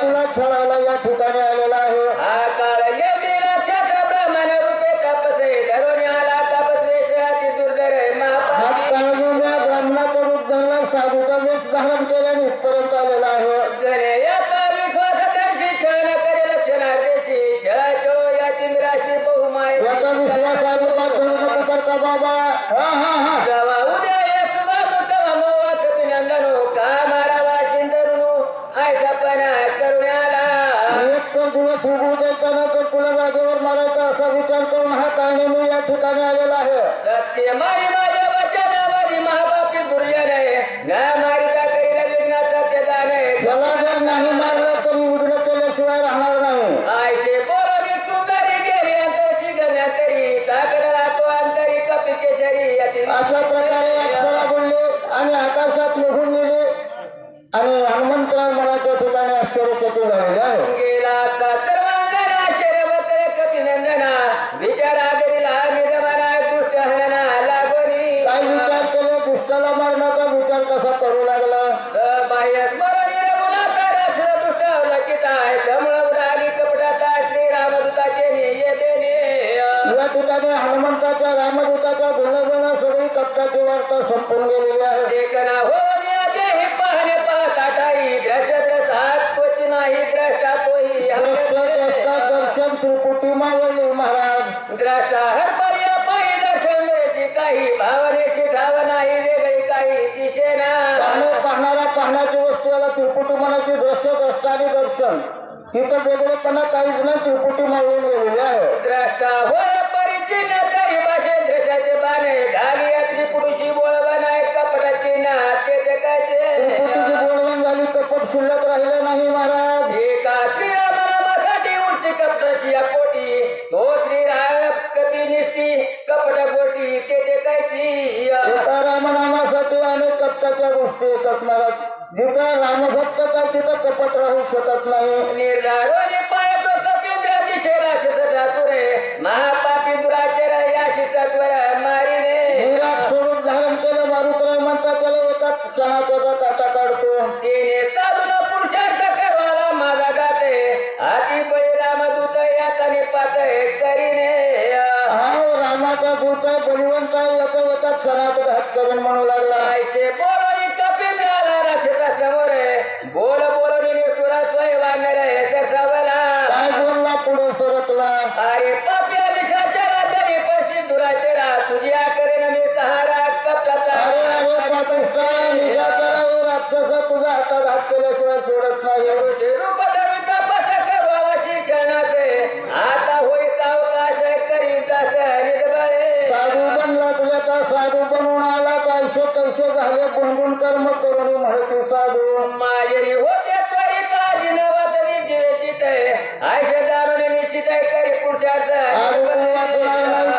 तुला छळायला या ठिकाणी आलेला आहे. हा काळ नेमी लक्षात ब्रह्मण रूपे तपसे धरून आला हात महापापी. काढून या ब्राह्मणाचा रूप धरला साधूचा वेश धारण केल्याने इथपर्यंत आलेला आहे. जने याचा विश्वास करशी छळ न करे लक्षणार्थेशी छळ छळो या तिमिराशी बहुमाय याचा विश्वास बाबा? हा हा हा. दिवस उगवू द्यायचा ना तर तुला जागेवर मारायचा असा विचार करून हा कारणे मी या ठिकाणी आलेला आहे. सगळी कपटाची वार्ता संपून गेलेली आहे देखना हो देही पाहणे पाहता ठाई द्रश्य द्रसात तोच नाही द्रष्टा तोही द्रष्टा दर्शन त्रिपुटी मावळली महाराज। द्रष्टा हर पर्या पायी दर्शन मिळेची काही भावनेशी ठाव नाही वेगळी काही पाहणे पाहणारा पाहण्याची वस्तू याला त्रिपुटी मनाची दृश्य द्रष्टा आणि दर्शन. तिथं वेगळेपणा काहीच नाही त्रिपुटी मावळून गेलेली आहे. द्रष्टा होर परिचिन तरी भाषे द्रशाचे बाणे झाली यात्री पुरुषी बोळवणाय कपटाची ना ते कायचे त्रिपुटीची बोलवण झाली कपट शिल्लक राहिले नाही महाराज. एका श्रीरामासाठी उठती कपटाची या पोटी तो श्रीराम कपी निसती कपट गोटी ते कायची एका रामनामासाठी अनेक कपटाच्या गोष्टी येतात महाराज. जिथं रामभक्त का तिथं कपट राहू शकत नाही. निर्धारोनी पाय तो कपिंद्र दिशेला शिकता तुरे महापापी दुराचर आहे बलिवंत याचा एका क्षणात घात करून म्हणू लागला. ऐसे बोलोनी कपिंद्राला रक्षता समोर बोल बोलोनी निष्ठुरा स्वय वागणार तर सवला काय बोलला पुढे सरकला? अरे पाप्या दिशाच्या राजाने पश्चिम दुराचरा तुझी करेन मी सहारा कपटाचा अरे अरे हे राक्षस. तुझ्या हातात हात केल्याशिवाय सोडत नाही. कैसे झाले गुणगुण कर्म करून म्हणते साधू. माझे होते त्वरित आजी नवतरी जीवेची ते आयशे जाणून निश्चित आहे करी पुरुषार्थ.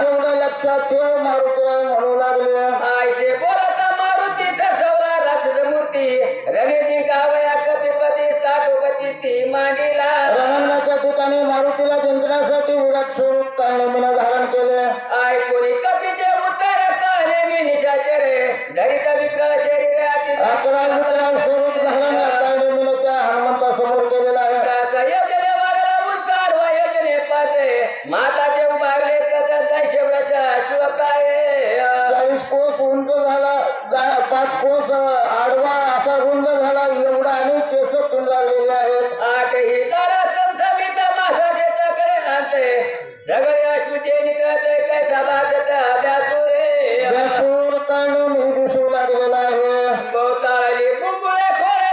तेवढं लक्षात ठेव मारुतीराव म्हणू लागले. आयशे बोलता मारुती सवला राक्षस मूर्ती. रणे जिंकावया कपिपती साठोपती ती मांडीला. रणांगणाच्या ठिकाणी मारुतीला जिंकण्यासाठी विराट स्वरूप काळनेमीनं सगळे अश्विते निकळते कैसा भाजत अभ्यासुरे व्यासूर काळनेमी दिसू लागलेला आहे. बहुताळली बुंबुळे खोळे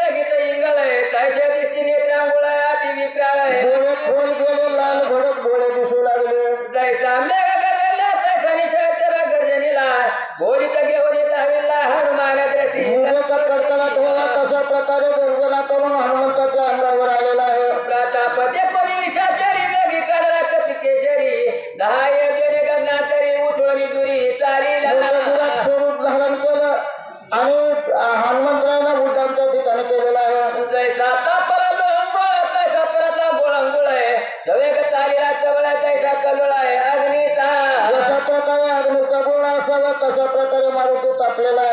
जगित इंगळे कैसे दिसती नेत्रांगुळ अति विक्राळ डोळे खोल गेले लाल भडक डोळे दिसू लागले. जैसा मेघ गरजला तैसा निशय तेरा गर्जनीला बोलित घेऊन येत हविला हनुमान दृष्टी. तशा प्रकारे गर्जना करून मारुती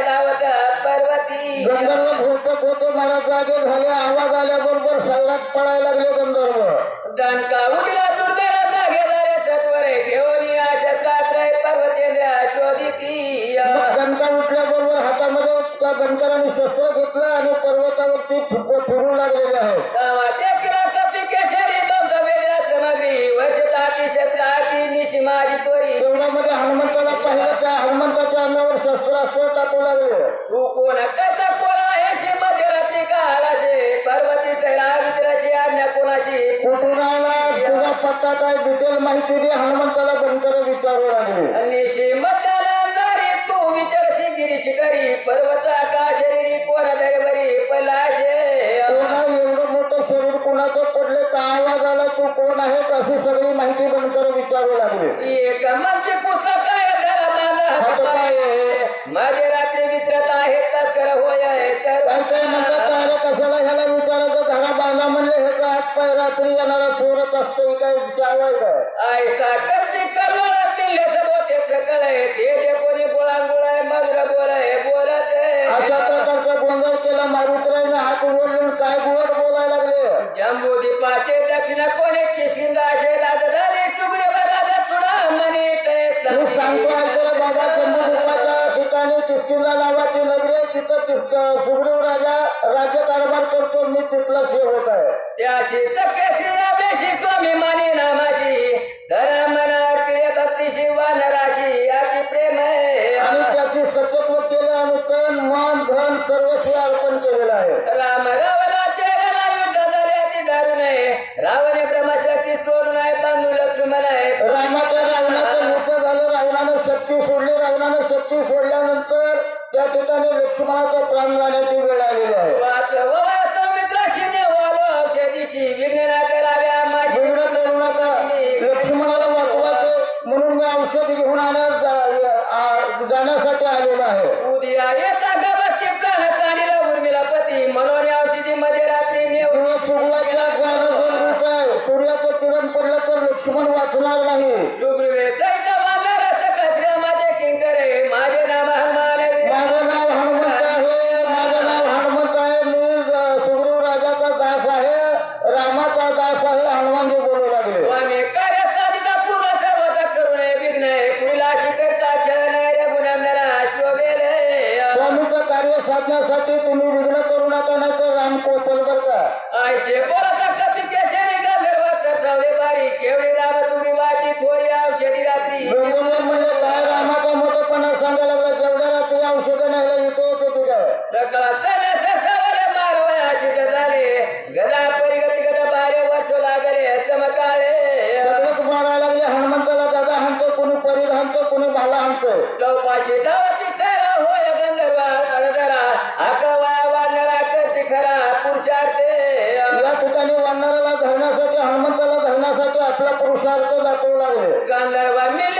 धावत पर्वती. गंधर्व झोपत होते मला जागे झाले आवाज आल्याबरोबर सैरात पळायला लागले गंधर्व. दणका उठला दुर्धरा जागे झाले सत्वरे घेऊन या शस्त्रात्रय पर्वतेंद्र शोधिती. मग गणका उठल्याबरोबर हातामध्ये त्या गणकराने शस्त्र घेतलं आणि पर्वतावरती फिरू लागलेले आहेत. वर्षताती शस्त्राती निशी माझी तोरी तेवढ्यामध्ये हनुमंताला पाहिलं त्या हनुमंताच्या अंगावर शस्त्रास्त्र टाकू लागले. तू कोण कसा कोण आहे मध्यरात्री का आलाशे पर्वती सैरा वितराची आज्ञा कोणाशी कुठून आला? तुझा पत्ता काय डिटेल माहिती दे. हनुमंताला गणकर विचारू लागले. आणि श्रीमंताला अंधारी तू विचारशी गिरीश करी. पर्वत आकाशरी कोण दरबरी पलाशे? कुणाचं पडले का आवाज आला तू कोण आहे अशी सगळी माहिती गणकर विचारू लागले. एक म्हणजे काय माझा काय? आहे? रात्री विचारत आहे होय तर काही काही म्हणतात अरे कशाला ह्याला विचारायचं? घरा बांधा म्हणले हे का हात पाय रात्री येणारा चोरत असतो काय शावाय काय ऐसा करते सकळ ते जे कोणी गोळा गोळा मधुर बोलाय बोलत अशा प्रकारचा गोंधळ केला मारुतरायने हात उघडले काय गोड बोलायला लागले? जम्बू दीपाचे दक्षिण कोणे किशिंदाशे राजधानी चुगरे राजा तुडा म्हणे मी सांगतो ऐकलं बाबा जम्मूच्या ठिकाणी किस्किंदा नावाची नगरी आहे. तिथं सुग्रीव राजा राज्यकारभार करतो. मी तिथला सेवक आहे. त्याशी चक्के श्रीरामेशी स्वामी माने नामाची धरा सर्वस्व अर्पण केलेलं आहे. राम रावणाचे रणा युद्ध झाले अति दारुण आहे रावणे ब्रह्मशक्ती सोडून आहे बांधू लक्ष्मण आहे. रामाचं रावणाचं युद्ध झालं रावणानं शक्ती सोडली. रावणानं शक्ती सोडल्यानंतर त्या ठिकाणी लक्ष्मणाचा प्राण जाण्याची वेळ आलेली आहे. औषधी रात्री? बरोबर काय रामाचा मोठेपणा सांगायला लागला? जेवढ्या रात्री औषधं न्यायला येतो होते ते काय सकाळ चले सरसावले बारवया अशी झाले. गदा परिगती गदा बारे वर्ष लागले चमकाळे. सगळंच मारायला लागले हनुमंताला दादा हाणतो कोणी परील हाणतो कोणी भाला हाणतो. चौपाशी धावती खरा होय गंधर्वा अडदरा. अकवा वानरा करते खरा पुरुषार्थ. या ठिकाणी वानराला धरण्यासाठी हनुमंताला धरण्यासाठी आपला पुरुषार्थ दाखवू लागले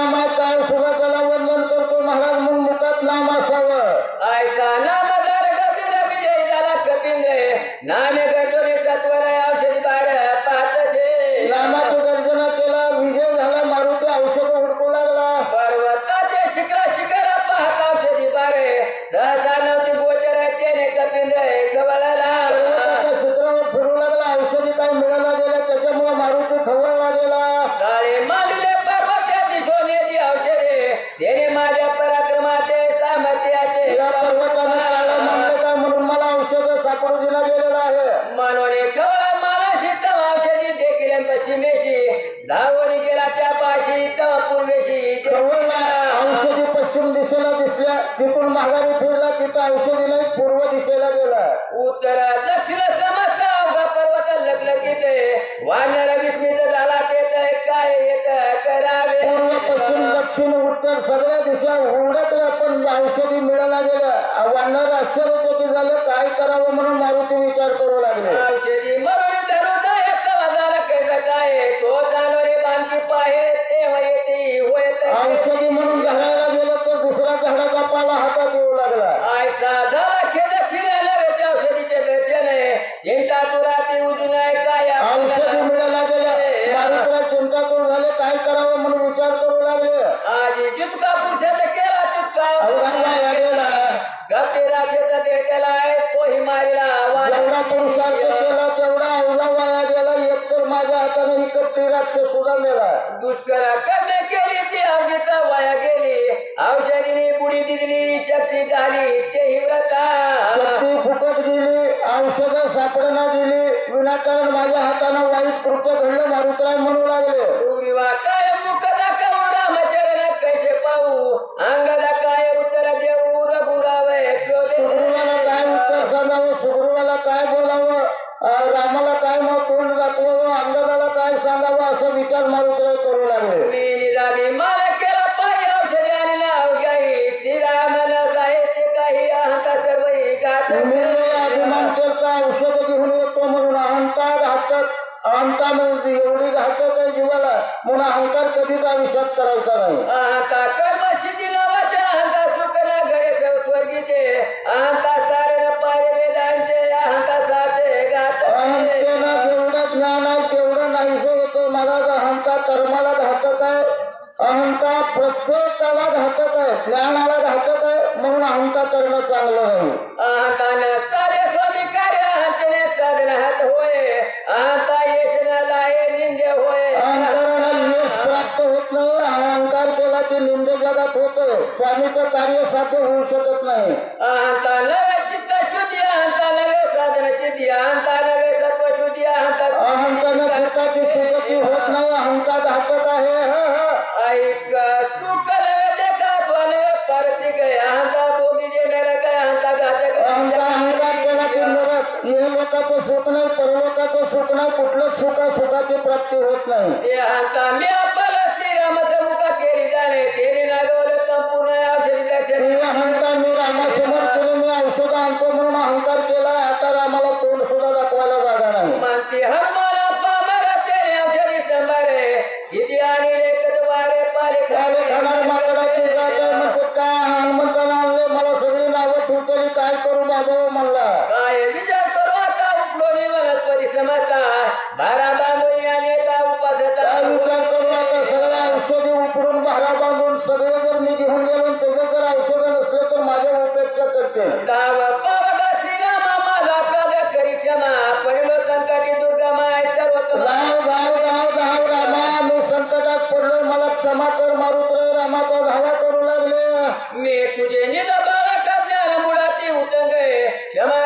फिरला तिथं औषधी नाही पूर्व दिशेला गेला उत्तर दक्षिण समजला अवघा पर्वत लखलखीत वानर विस्मित झाला ते तर काय येत करावे? पूर्व पश्चिम दक्षिण उत्तर सगळ्या दिशा उडकल्या पण औषधी मिळायला गेल्या. वानर आश्चर्यचकित झालं काय करावं म्हणून मारुती विचार करू लागले. औषधी मरून धरू काय? तो चालो रे बांधकी पाहे तेव्हा येते होय औषधी करणे केली ती अवघीचा वाया गेली. औषधीने बुडी दिली शक्ती झाली ते हिव्रता शक्ती फुकट गेली औषधं सापडना दिली विनाकारण माझ्या हातानं वाईट कृत्य घडलं मारुतराय म्हणू लागले. काय रामचरण कैसे पाहू? अंगदा काय उत्तर देऊ? रघुराव सुग्रीवाला काय उत्तर सांगावं? सुग्रीवाला काय बोलावं? रामाला काय मग तोंड दाखवावं अंगदाला काय सांगावं असं विचार मारुतराय करू लागले. मी निजामी मला केला पाहिजे औषधी आणि नाव घ्याई श्रीरामन साहित्य काही अहंता सर्व तुम्ही अभिमान केलता औषध घेऊन येतो म्हणून अहंता अहंता म्हणजे एवढी आहे जीवाला म्हणून अहंकार कधीच आयुष्यात करायचा नाही. अहंता कर्म सिद्धी नावाचे अहंता सुख न घडे स्वर्गीचे. अहंता कर्माला घातक आहे अहंता प्रत्येकाला घातक आहे ज्ञानाला घातक आहे म्हणून अहंता करणं चांगलं नाही अहंकार केला की निंद जगात होतं. स्वामीचं कार्य साध्य होऊ शकत नाही. सगळे जर मी घेऊन गेलो त्याचं जर औषध नसलं तर माझ्या उपेक्षा करते. क्षमा पडलो संकटी दुर्गा माय सर्व गाव गाव गाव गाव रामा मी संकटात पडलो मला क्षमा कर मारुत्र रामाचा धावा करू लागले. मी तुझे निज बाळा करण्याला मुळाची उतंग क्षमा